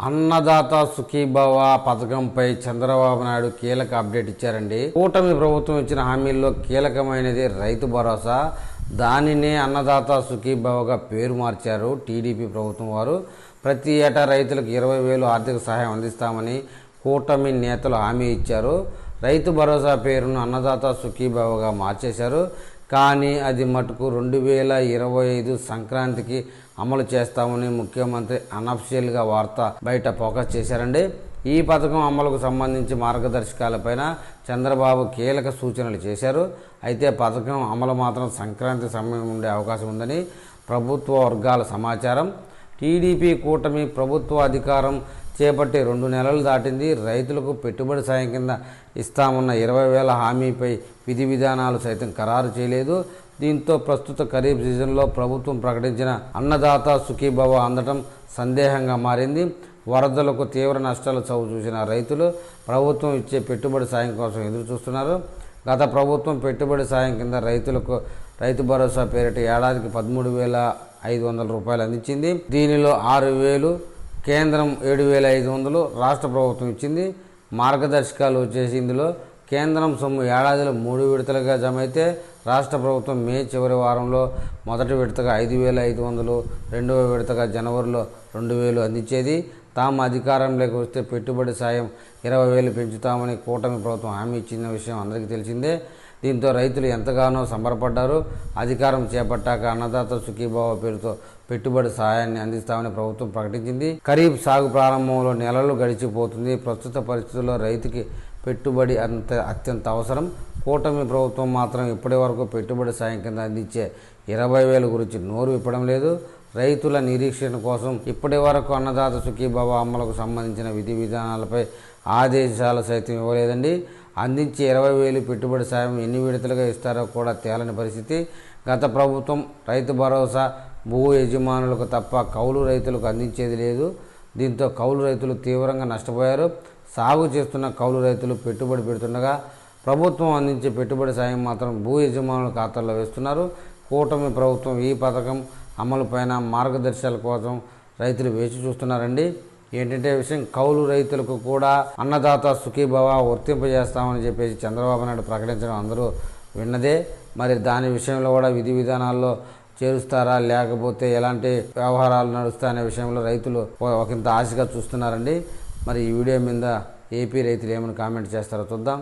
అన్నదాత సుఖీభవ పథకంపై చంద్రబాబు నాయుడు కీలక అప్డేట్ ఇచ్చారండి. కూటమి ప్రభుత్వం ఇచ్చిన హామీల్లో కీలకమైనది రైతు భరోసా. దానినే అన్నదాత సుఖీభవగా పేరు మార్చారు టీడీపీ ప్రభుత్వం వారు. ప్రతి ఏటా రైతులకు ఇరవై వేలు ఆర్థిక సహాయం అందిస్తామని కూటమి నేతలు హామీ ఇచ్చారు. రైతు భరోసా పేరును అన్నదాత సుఖీభవగా మార్చేశారు. కానీ అది మటుకు రెండు వేల ఇరవై ఐదు సంక్రాంతికి అమలు చేస్తామని ముఖ్యమంత్రి అనఫిషియల్గా వార్త బయట ఫోకస్ చేశారండి. ఈ పథకం అమలుకు సంబంధించి మార్గదర్శకాలపైన చంద్రబాబు కీలక సూచనలు చేశారు. అయితే పథకం అమలు మాత్రం సంక్రాంతి సమయం ఉండే అవకాశం ఉందని ప్రభుత్వ వర్గాల సమాచారం. టీడీపీ కూటమి ప్రభుత్వ అధికారం చేపట్టి రెండు నెలలు దాటింది. రైతులకు పెట్టుబడి సాయం కింద ఇస్తామన్న ఇరవై వేల హామీపై విధి విధానాలు సైతం ఖరారు చేయలేదు. దీంతో ప్రస్తుత ఖరీఫ్ సీజన్లో ప్రభుత్వం ప్రకటించిన అన్నదాత సుఖీభవ అందటం సందేహంగా మారింది. వరదలకు తీవ్ర నష్టాలు చవి చూసిన రైతులు ప్రభుత్వం ఇచ్చే పెట్టుబడి సాయం కోసం ఎదురు చూస్తున్నారు. గత ప్రభుత్వం పెట్టుబడి సాయం కింద రైతులకు రైతు భరోసా పేరిట ఏడాదికి పదమూడు వేల ఐదు వందల రూపాయలు అందించింది. దీనిలో ఆరు వేలు కేంద్రం ఏడు వేల ఐదు వందలు రాష్ట్ర ప్రభుత్వం ఇచ్చింది. మార్గదర్శకాలు వచ్చేసి ఇందులో కేంద్రం సొమ్ము ఏడాదిలో మూడు విడతలుగా జమ అయితే రాష్ట్ర ప్రభుత్వం మే చివరి వారంలో మొదటి విడతగా ఐదు వేల ఐదు వందలు రెండవ విడతగా జనవరిలో రెండు వేలు అందించేది. తాము అధికారంలోకి వస్తే పెట్టుబడి సాయం ఇరవై వేలు పెంచుతామని కూటమి ప్రభుత్వం హామీ ఇచ్చిన విషయం అందరికీ తెలిసిందే. దీంతో రైతులు ఎంతగానో సంబరపడ్డారు. అధికారం చేపట్టాక అన్నదాత సుఖీభావ పేరుతో పెట్టుబడి సహాయాన్ని అందిస్తామని ప్రభుత్వం ప్రకటించింది. ఖరీఫ్ సాగు ప్రారంభంలో నెలలు గడిచిపోతుంది. ప్రస్తుత పరిస్థితుల్లో రైతుకి పెట్టుబడి అంత అత్యంత అవసరం. కూటమి ప్రభుత్వం మాత్రం ఇప్పటి వరకు పెట్టుబడి సాయం కింద అందించే ఇరవై వేల గురించి నోరు విప్పడం లేదు. రైతుల నిరీక్షణ కోసం ఇప్పటి వరకు అన్నదాత సుఖీభావ అమ్మలకు సంబంధించిన విధి విధానాలపై ఆదేశాలు సైతం ఇవ్వలేదండి. అందించే ఇరవై వేలు పెట్టుబడి సాయం ఎన్ని విడతలుగా ఇస్తారో కూడా తేలని పరిస్థితి. గత ప్రభుత్వం రైతు భరోసా భూ యజమానులకు తప్ప కౌలు రైతులకు అందించేది లేదు. దీంతో కౌలు రైతులు తీవ్రంగా నష్టపోయారు. సాగు చేస్తున్న కౌలు రైతులు పెట్టుబడి పెడుతుండగా ప్రభుత్వం అందించే పెట్టుబడి సాయం మాత్రం భూ యజమానుల ఖాతాల్లో వేస్తున్నారు. కూటమి ప్రభుత్వం ఈ పథకం అమలుపైన మార్గదర్శకాల కోసం రైతులు వేచి చూస్తున్నారండి. ఏంటంటే విషయం కౌలు రైతులకు కూడా అన్నదాత సుఖీభవ వర్తింపజేస్తామని చెప్పేసి చంద్రబాబు నాయుడు ప్రకటించడం అందరూ విన్నదే. మరి దాని విషయంలో కూడా విధి విధానాల్లో చేరుస్తారా లేకపోతే ఎలాంటి వ్యవహారాలు నడుస్తాయనే విషయంలో రైతులు ఒకంత ఆశగా చూస్తున్నారండి. మరి ఈ వీడియో మీద ఏపీ రైతులు ఏమైనా కామెంట్ చేస్తారో చూద్దాం.